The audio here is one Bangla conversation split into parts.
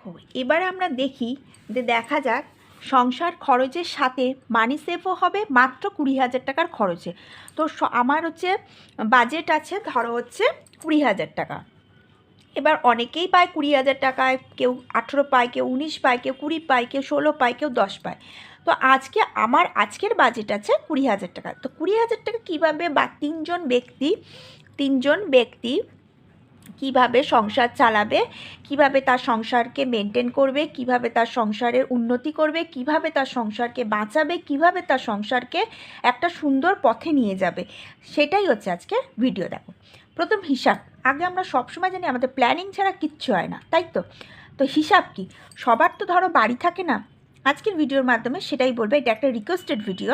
দেখো। এবারে আমরা দেখি যে দেখা যাক, সংসার খরচের সাথে মানি সেভও হবে মাত্র কুড়ি হাজার টাকার খরচে। তো আমার হচ্ছে বাজেট আছে, ধরো হচ্ছে কুড়ি হাজার টাকা। এবার অনেকেই পায় কুড়ি হাজার টাকায়, কেউ আঠেরো পায়, কেউ উনিশ পায়, কেউ কুড়ি পায়, কেউ ষোলো পায়, কেউ দশ পায়। তো আজকে আমার, আজকের বাজেট আছে কুড়ি হাজার টাকা। তো কুড়ি হাজার টাকা কীভাবে বা তিনজন ব্যক্তি তিনজন ব্যক্তি কীভাবে সংসার চালাবে, কীভাবে তার সংসারকে মেনটেন করবে, কীভাবে তার সংসারের উন্নতি করবে, কীভাবে তার সংসারকে বাঁচাবে, কীভাবে তার সংসারকে একটা সুন্দর পথে নিয়ে যাবে, সেটাই হচ্ছে আজকে ভিডিও দেখো। প্রথম হিসাব, আগে আমরা সবসময় জানি আমাদের প্ল্যানিং ছাড়া কিচ্ছু হয় না, তাই তো? তো হিসাব কি? সবার তো ধরো বাড়ি থাকে না, আজকের ভিডিওর মাধ্যমে সেটাই বলবে, এটা একটা রিকোয়েস্টেড ভিডিও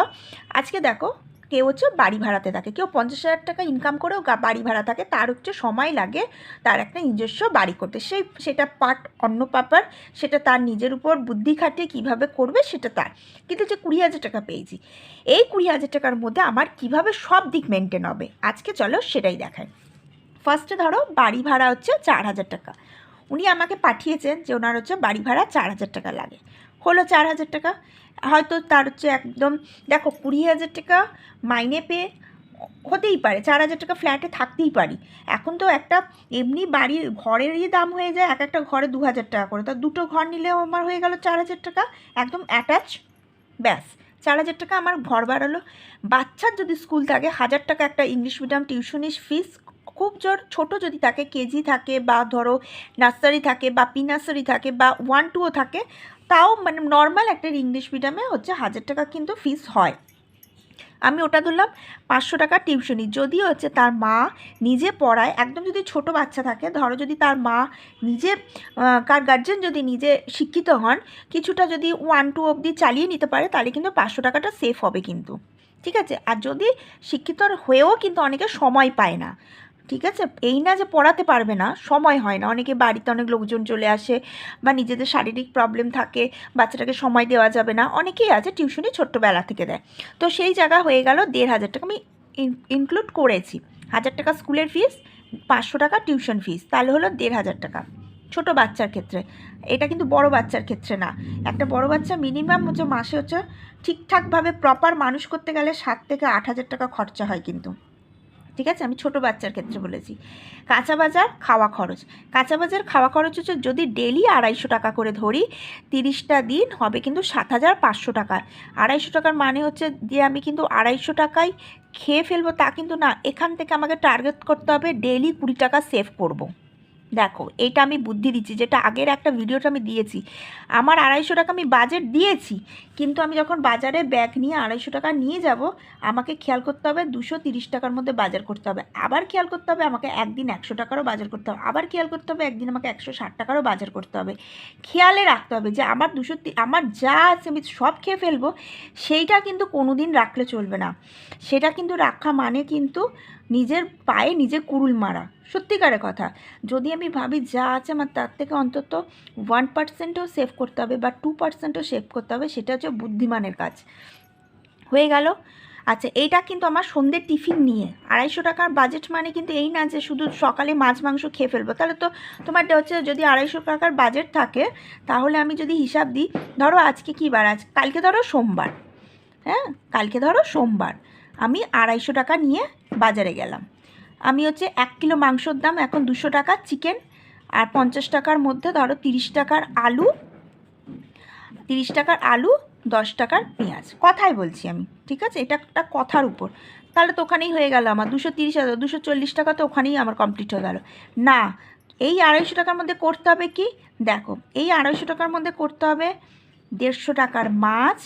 আজকে দেখো কেউ হচ্ছে বাড়ি ভাড়াতে থাকে। কেউ পঞ্চাশ হাজার টাকা ইনকাম করেও বাড়ি ভাড়া থাকে, তার হচ্ছে সময় লাগে তার একটা নিজস্ব বাড়ি করতে। সেই, সেটা পার্ট অন্য পাপার, সেটা তার নিজের উপর বুদ্ধি খাটিয়ে কীভাবে করবে সেটা তার। কিন্তু যে কুড়ি হাজার টাকা পেয়েছি, এই কুড়ি হাজার টাকার মধ্যে আমার কীভাবে সব দিক মেনটেন হবে? আজকে চলো সেটাই দেখায় ফার্স্টে ধরো বাড়ি ভাড়া হচ্ছে চার হাজার টাকা। উনি আমাকে পাঠিয়েছেন যে ওনার হচ্ছে বাড়ি ভাড়া চার হাজার টাকা লাগে। হলো চার হাজার টাকা। হয়তো তার হচ্ছে একদম, দেখো কুড়ি হাজার টাকা মাইনে পেয়ে হতেই পারে, চার হাজার টাকা ফ্ল্যাটে থাকতেই পারি। এখন তো একটা এমনি বাড়ির ঘরেরই দাম হয়ে যায়, এক একটা ঘরে দু হাজার টাকা করে। তা দুটো ঘর নিলেও আমার হয়ে গেল চার হাজার টাকা, একদম অ্যাটাচ ব্যাস। চার হাজার টাকা আমার ঘর বাড়ালো। বাচ্চার যদি স্কুল থাকে, হাজার টাকা একটা ইংলিশ মিডিয়াম টিউশনির ফিস খুব জোর ছোট যদি থাকে, কেজি থাকে বা ধরো নার্সারি থাকে বা পি নার্সারি থাকে বা ওয়ান টুও থাকে, তাও মানে নর্মাল একটা ইংলিশ মিডিয়ামে হচ্ছে হাজার টাকা কিন্তু ফিস হয়। আমি ওটা ধরলাম পাঁচশো টাকা টিউশনি যদি হচ্ছে তার মা নিজে পড়ায়, একদম যদি ছোট বাচ্চা থাকে, ধরো যদি তার মা নিজে কার গার্জেন যদি নিজে শিক্ষিত হন, কিছুটা যদি ওয়ান টু অবধি চালিয়ে নিতে পারে, তাহলে কিন্তু পাঁচশো টাকাটা সেফ হবে কিন্তু। ঠিক আছে? আর যদি শিক্ষিত হয়েও কিন্তু অনেকে সময় পায় না। ঠিক আছে? এই না যে পড়াতে পারবে না, সময় হয় না। অনেকে বাড়িতে অনেক লোকজন চলে আসে বা নিজেদের শারীরিক প্রবলেম থাকে, বাচ্চাটাকে সময় দেওয়া যাবে না। অনেকেই আছে টিউশনি ছোট্টবেলা থেকে দেয়। তো সেই জায়গা হয়ে গেল দেড় হাজার টাকা। আমি ইনক্লুড করেছি। হাজার টাকা স্কুলের ফিস পাঁচশো টাকা টিউশন ফিস তাহলে হলো দেড় হাজার টাকা। ছোট বাচ্চার ক্ষেত্রে। এটা কিন্তু বড় বাচ্চার ক্ষেত্রে না। একটা বড় বাচ্চা মিনিমাম হচ্ছে মাসে হচ্ছে ঠিকঠাকভাবে প্রপার মানুষ করতে গেলে সাত থেকে আট হাজার টাকা খরচা হয় কিন্তু। ঠিক আছে? আমি ছোট বাচ্চার ক্ষেত্রে বলেছি। কাঁচা বাজার, খাওয়া খরচ। কাঁচা বাজার, খাওয়া খরচ হচ্ছে যদি ডেলি আড়াইশো টাকা করে ধরি, তিরিশটা দিন হবে কিন্তু সাত হাজার পাঁচশো টাকা। আড়াইশো টাকার মানে হচ্ছে যে আমি কিন্তু আড়াইশো টাকায় খেয়ে ফেলব তা কিন্তু না। এখান থেকে আমাকে টার্গেট করতে হবে ডেলি কুড়ি টাকা সেভ করব। দেখো, এটা আমি বুদ্ধি দিচ্ছি, যেটা আগের একটা ভিডিওটা আমি দিয়েছি। আমার আড়াইশো টাকা আমি বাজেট দিয়েছি, কিন্তু আমি যখন বাজারে ব্যাগ নিয়ে আড়াইশো টাকা নিয়ে যাব, আমাকে খেয়াল করতে হবে দুশো তিরিশ টাকার মধ্যে বাজার করতে হবে। আবার খেয়াল করতে হবে আমাকে একদিন একশো টাকারও বাজার করতে হবে। আবার খেয়াল করতে হবে একদিন আমাকে একশো ষাট টাকারও বাজার করতে হবে। খেয়ালে রাখতে হবে যে আমার দুশো আমার যা আছে আমি সব খেয়ে ফেলব, সেইটা কিন্তু কোনো দিন রাখলে চলবে না। সেটা কিন্তু রাখা মানে কিন্তু নিজের পায়ে নিজে কুড়ুল মারা। সত্যিকারের কথা। যদি আমি ভাবি যা আছে আমার তার থেকে অন্তত ওয়ান পার্সেন্টও সেভ করতে হবে বা টু পার্সেন্টও সেভ করতে হবে, সেটা হচ্ছে বুদ্ধিমানের কাজ। হয়ে গেল। আচ্ছা এইটা কিন্তু আমার সন্ধ্যের টিফিন নিয়ে। আড়াইশো টাকার বাজেট মানে কিন্তু এই না যে শুধু সকালে মাছ মাংস খেয়ে ফেলব। তাহলে তো তোমার হচ্ছে যদি আড়াইশো টাকার বাজেট থাকে, তাহলে আমি যদি হিসাব দিই, ধরো আজকে কী বার? আজ, কালকে ধরো সোমবার। হ্যাঁ কালকে ধরো সোমবার। আমি আড়াইশো টাকা নিয়ে বাজারে গেলাম। আমি হচ্ছে এক কিলো মাংসর দাম এখন দুশো টাকা চিকেন আর পঞ্চাশ টাকার মধ্যে ধরো তিরিশ টাকার আলু, তিরিশ টাকার আলু, দশ টাকার পেঁয়াজ। কথাই বলছি আমি, ঠিক আছে? এটা একটা কথার উপর। তাহলে তো ওখানেই হয়ে গেল আমার। দুশো তিরিশ হাজার দুশো চল্লিশ টাকা তো ওখানেই আমার কমপ্লিট হয়ে গেল। না, এই আড়াইশো টাকার মধ্যে করতে হবে কি? দেখো, এই আড়াইশো টাকার মধ্যে করতে হবে দেড়শো টাকার মাছ,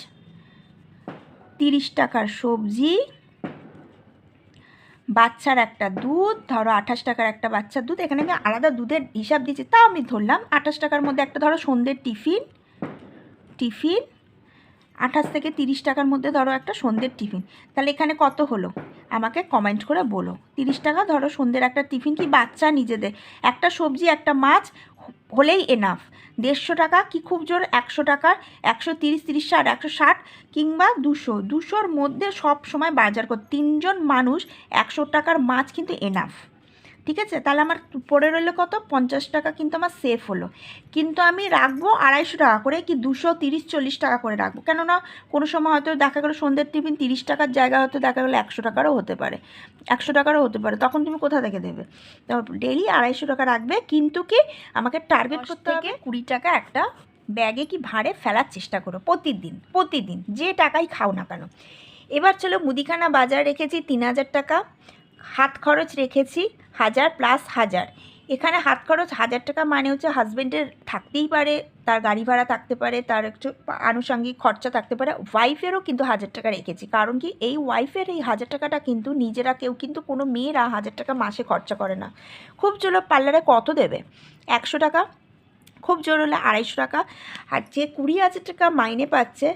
তিরিশ টাকার সবজি বাচ্চার একটা দুধ, ধরো আঠাশ টাকার একটা বাচ্চার দুধ, এখানে আমি আলাদা দুধের হিসাব দিচ্ছি, তাও আমি ধরলাম আঠাশ টাকার মধ্যে একটা, ধরো সন্ধ্যের টিফিন টিফিন, আঠাশ থেকে তিরিশ টাকার মধ্যে ধরো একটা সন্ধ্যের টিফিন, তাহলে এখানে কত হলো? আমাকে কমেন্ট করে বলো, তিরিশ টাকা ধরো সন্ধ্যের একটা টিফিন কি বাচ্চা নিজেদের? একটা সবজি, একটা মাছ হলেই এনাফ দেড়শো টাকা কি খুব জোর? একশো টাকার? একশো তিরিশ তিরিশ ষাট, একশো ষাট কিংবা দুশো। দুশোর মধ্যে সব সময় বাজার কর। তিনজন মানুষ একশো টাকার মাছ কিন্তু এনাফ ঠিক আছে? তাহলে আমার পড়ে রইল কত? পঞ্চাশ টাকা কিন্তু আমার সেফ হলো। কিন্তু আমি রাখব আড়াইশো টাকা করে কি দুশো তিরিশ চল্লিশ টাকা করে রাখব। কেননা কোনো সময় হয়তো দেখা গেলো সন্ধ্যের টিফিন তিরিশ টাকার জায়গা হয়তো দেখা গেলো একশো টাকারও হতে পারে। একশো টাকারও হতে পারে। তখন তুমি কোথা থেকে দেবে? ডেলি আড়াইশো টাকা রাখবে। কিন্তু কি আমাকে টার্গেট করতে হবে কুড়ি টাকা একটা ব্যাগে কি ভাড়ে ফেলার চেষ্টা করো প্রতিদিন প্রতিদিন। যে টাকাই খাও না কেন। এবার চলো মুদিখানা বাজার রেখেছি তিন হাজার টাকা। হাত খরচ রেখেছি হাজার প্লাস হাজার। এখানে হাত খরচ হাজার টাকা মানে হচ্ছে হাজব্যান্ডের থাকতেই পারে, তার গাড়ি ভাড়া থাকতে পারে, তার একটু আনুষঙ্গিক খরচা থাকতে পারে। ওয়াইফেরও কিন্তু হাজার টাকা রেখেছি, কারণ কি এই ওয়াইফের এই হাজার টাকাটা কিন্তু নিজেরা কেউ কিন্তু কোনো মেয়েরা হাজার টাকা মাসে খরচা করে না। খুব জোর পার্লারে কত দেবে? একশো টাকা। খুব জোর হলে আড়াইশো টাকা। আর যে কুড়ি হাজার টাকা মাইনে পাচ্ছে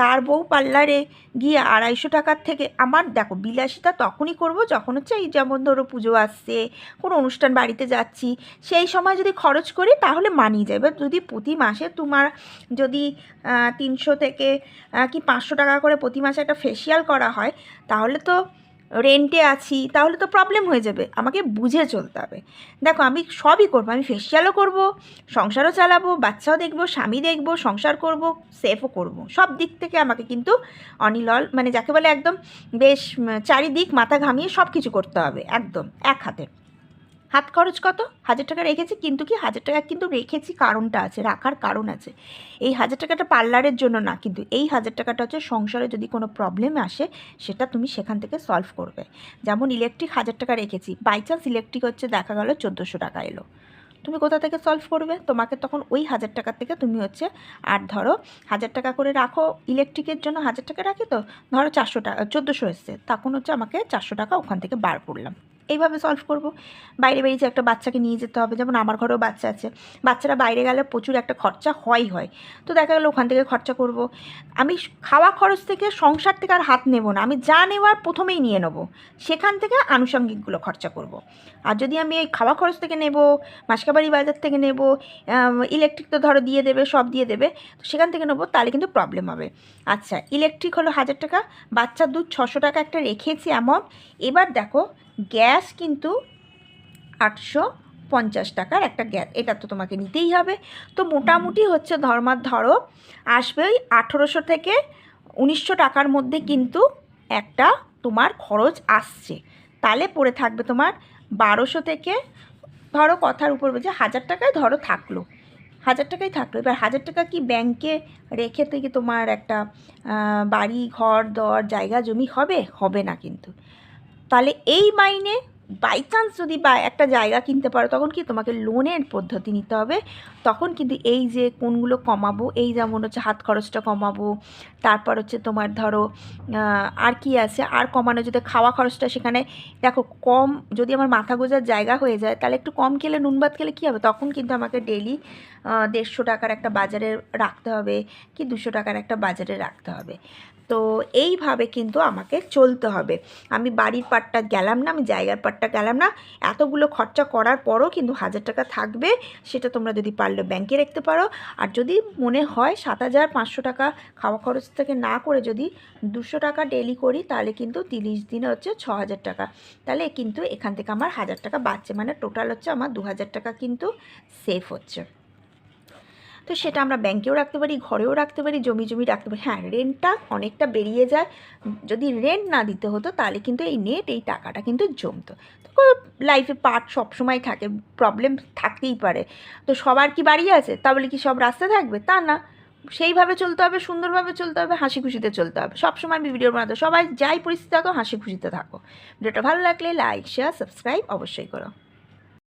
তার বউ পার্লারে গিয়ে আড়াইশো টাকার থেকে, আমার দেখো বিলাসিতা তখনই করব যখন হচ্ছে এই যেমন ধরো পুজো আসছে, কোনো অনুষ্ঠান বাড়িতে যাচ্ছি, সেই সময় যদি খরচ করি তাহলে মানিয়ে যাবে যদি প্রতি মাসে তোমার যদি তিনশো থেকে কি পাঁচশো টাকা করে প্রতি মাসে একটা ফেসিয়াল করা হয়, তাহলে তো রেন্টে আছি, তাহলে তো প্রবলেম হয়ে যাবে। আমাকে বুঝে চলতে হবে। দেখো, আমি সবই করব, আমি ফেসিয়ালও করব, সংসারও চালাবো, বাচ্চাও দেখব, স্বামী দেখব, সংসার করব সেফও করব। সব দিক থেকে আমাকে কিন্তু অনিলল মানে যাকে বলে একদম বেশ চারিদিক মাথা ঘামিয়ে সব কিছু করতে হবে, একদম, এক হাতে। হাত খরচ কত? হাজার টাকা রেখেছি, কিন্তু কি হাজার টাকা কিন্তু রেখেছি কারণটা আছে, রাখার কারণ আছে। এই হাজার টাকাটা পার্লারের জন্য না, কিন্তু এই হাজার টাকাটা হচ্ছে সংসারে যদি কোনো প্রবলেম আসে, সেটা তুমি সেখান থেকে সলভ করবে। যেমন ইলেকট্রিক হাজার টাকা রেখেছি বাই চান্স ইলেকট্রিক হচ্ছে দেখা গেলো চোদ্দোশো টাকা এলো। তুমি কোথা থেকে সলভ করবে? তোমাকে তখন ওই হাজার টাকা থেকে তুমি হচ্ছে, আর ধরো হাজার টাকা করে রাখো ইলেকট্রিকের জন্য হাজার টাকা রাখি তো, ধরো চারশো টাকা, চোদ্দোশো এসছে, তখন হচ্ছে আমাকে চারশো টাকা ওখান থেকে বার করলাম। এইভাবে সলভ করব। বাইরে বেরিয়েছে একটা বাচ্চাকে নিয়ে যেতে হবে, যেমন আমার ঘরেও বাচ্চা আছে। বাচ্চারা বাইরে গেলে প্রচুর একটা খরচা হয় হয়। তো দেখা গেলো ওখান থেকে খরচা করব। আমি খাওয়া খরচ থেকে সংসার থেকে আর হাত নেব না। আমি যা নেওয়ার প্রথমেই নিয়ে নেব। সেখান থেকে আনুষঙ্গিকগুলো খরচা করব। আর যদি আমি এই খাওয়া খরচ থেকে নেব, মাসকাবাড়ি বাজার থেকে নেব ইলেকট্রিক তো ধরো দিয়ে দেবে, সব দিয়ে দেবে, তো সেখান থেকে নেব, তাহলে কিন্তু প্রবলেম হবে। আচ্ছা ইলেকট্রিক হলো হাজার টাকা। বাচ্চার দুধ ছশো টাকা একটা রেখেছি এমন এবার দেখো গ্যাস কিন্তু আটশো পঞ্চাশ টাকার একটা গ্যাস, এটা তো তোমাকে নিতেই হবে। তো মোটামুটি হচ্ছে ধর্মার ধরো, আসবে ওই আঠেরোশো থেকে উনিশশো টাকার মধ্যে কিন্তু একটা তোমার খরচ আসছে। তাহলে পড়ে থাকবে তোমার বারোশো থেকে, ধরো কথার উপর বলছে হাজার টাকায় ধরো থাকল। হাজার টাকাই থাকল, এবার হাজার টাকা কি ব্যাংকে রেখে থেকে তোমার একটা বাড়ি, ঘর, দর, জায়গা, জমি হবে? হবে না কিন্তু। তাহলে এই মাইনে বাই চান্স যদি বা একটা জায়গা কিনতে পারো, তখন কি তোমাকে লোনের পদ্ধতি নিতে হবে? তখন কিন্তু এই যে কোনগুলো কমাবো, এই যেমন হচ্ছে হাত খরচটা কমাবো, তারপর হচ্ছে তোমার ধরো আর কি আছে? আর কমানো যদি খাওয়া খরচটা সেখানে, দেখো কম যদি আমার মাথা গোজার জায়গা হয়ে যায়, তাহলে একটু কম খেলে, নুন খেলে কী হবে? তখন কিন্তু আমাকে ডেলি দেড়শো টাকার একটা বাজারে রাখতে হবে, কি দুশো টাকার একটা বাজারে রাখতে হবে। তো এইভাবে কিন্তু আমাকে চলতে হবে। আমি বাড়ির পাটটা গেলাম না, আমি জায়গার পাটটা গেলাম না, এতগুলো খরচা করার পরও কিন্তু হাজার টাকা থাকবে, সেটা তোমরা যদি পারলে ব্যাংকে রাখতে পারো। আর যদি মনে হয় সাত হাজার পাঁচশো টাকা খাওয়া খরচ থেকে না করে যদি দুশো টাকা ডেলি করি, তাহলে কিন্তু তিরিশ দিনে হচ্ছে ছ হাজার টাকা। তাহলে কিন্তু এখান থেকে আমার হাজার টাকা বাড়ছে মানে টোটাল হচ্ছে আমার দু হাজার টাকা কিন্তু সেফ হচ্ছে। তো সেটা আমরা ব্যাংকেও রাখতে পারি, ঘরেও রাখতে পারি, জমি জমি রাখতে পারি। হ্যাঁ রেন্টটা অনেকটা বেরিয়ে যায়। যদি রেন্ট না দিতে হতো তাহলে কিন্তু এই নেট এই টাকাটা কিন্তু জমতো। তো লাইফে পার্ট সবসময় থাকে প্রবলেম থাকতেই পারে। তো সবার কি বাড়ি আছে? তাহলে কি সব রাস্তা থাকবে? তা না। সেইভাবে চলতে হবে, সুন্দরভাবে চলতে হবে হাসি খুশিতে চলতে হবে। সবসময় ভিডিও বানাতে, সবাই যাই পরিস্থিতি থাকো হাসি খুশিতে থাকো ভিডিওটা ভালো লাগলে লাইক শেয়ার সাবস্ক্রাইব অবশ্যই করো।